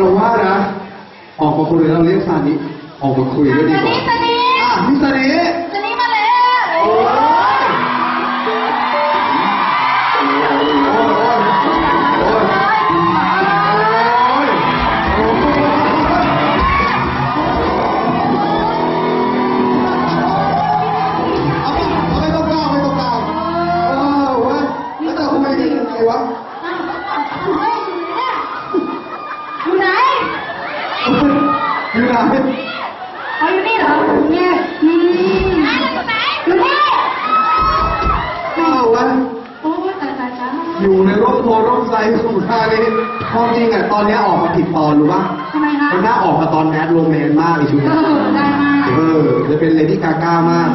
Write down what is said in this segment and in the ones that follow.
เราว่านะ ออกมาคุยเราเรียกซานิออกมาคุยก็ดีกว่าสนิทอะพี่ซานิ อยู่ไหนเอาอยู่นี่เหรอเนี่ยอืมอยู่ไหนอยู่นี่อ้าววะโอ้ยตายตายตายอยู่ในร่มโพร่มไทรสุขานี่ความจริงอะตอนเนี้ยออกมาผิดตอนรู้ป่ะทำไมคะมันน่าออกมาตอนแอดโรแมนมากเลยชุดเอเนี้ยอได้มากเออจะเป็นเลดี้กาก้ามาก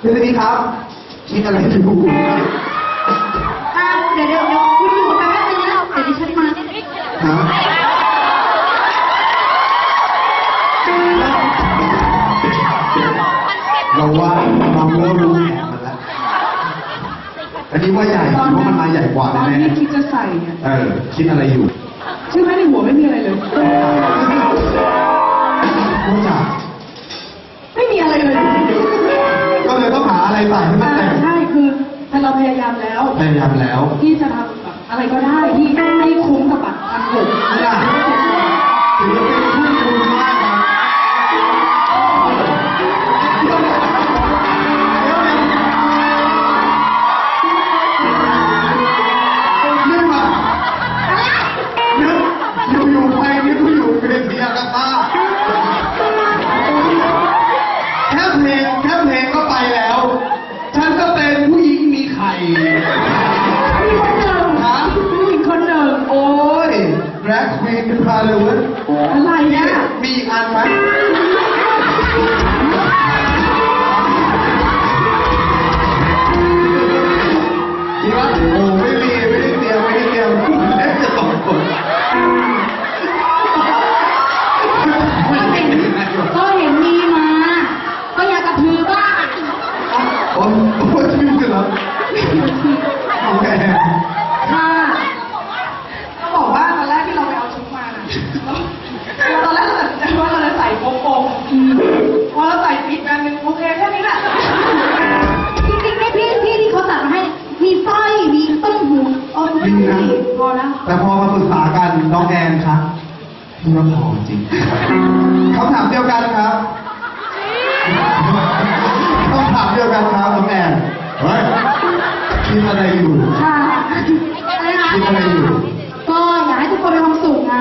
พี่เลดี้ครับคิดอะไรอยู่อะเดี๋ยวเดี๋ยวเดี๋ยวคุณอยู่กันแป๊บนึงนะเดี๋ยวดิฉันมา ฮะ ราว่าเราเริ่มรู้แผนมันแล้วอันนี้ว่าใหญ่เพราะมันมาใหญ่กว่าตอนแน่ที่คิดจะใส่เนี่ยๆเออคิดอะไรอยู่ชื่อไหมในหัวไม่มีอะไรเลย รู้จักไม่มีอะไรเลยก็เลยต้องหาอะไรใส่ให้มันอ่าเต็มใช่คือแต่เราพยายามแล้ว พยายามแล้วที่จะทำแบบอะไรก็ได้ที่ให้คุ้มกับบัตรพันหกเนี่ยถื เป็นพาเลยเว้ยอะไรเนี่ยมีอีกอันไหมมี นะพอแล้วแต่พอมาปรึกษากันน้องแอนครับพี่ว่าพอจริงคำถามเดียวกันครับคำถามเดียวกันครับน้องแอนเฮ้ยคิดอะไรอยู่ค่ะอะไรนะคิดอะไรอยู่ ก็อยากให้ทุกคนมีความสุขไง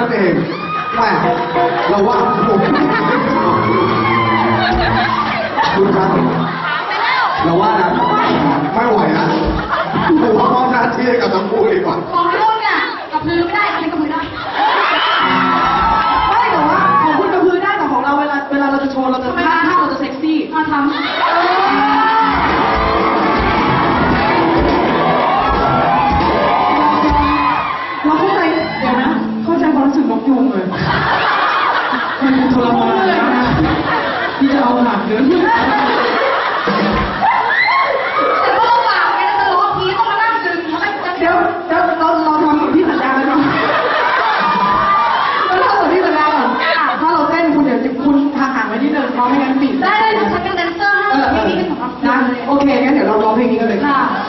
นั่นเองแหมเราว่าผมคุณครับเราว่านะไม่ไหวนะผมว่ามอบหน้าที่ให้กับทั้งคู่ดีกว่าของลูกเนี่ยกระพือไม่ได้อะไรกระพือได้ไม่แต่ว่าของคุณกระพือได้แต่ของเราเวลาเวลาเราจะโชว์เราจะท่าท่าเราจะเซ็กซี่มาทำ OK, em nhắn nhủ.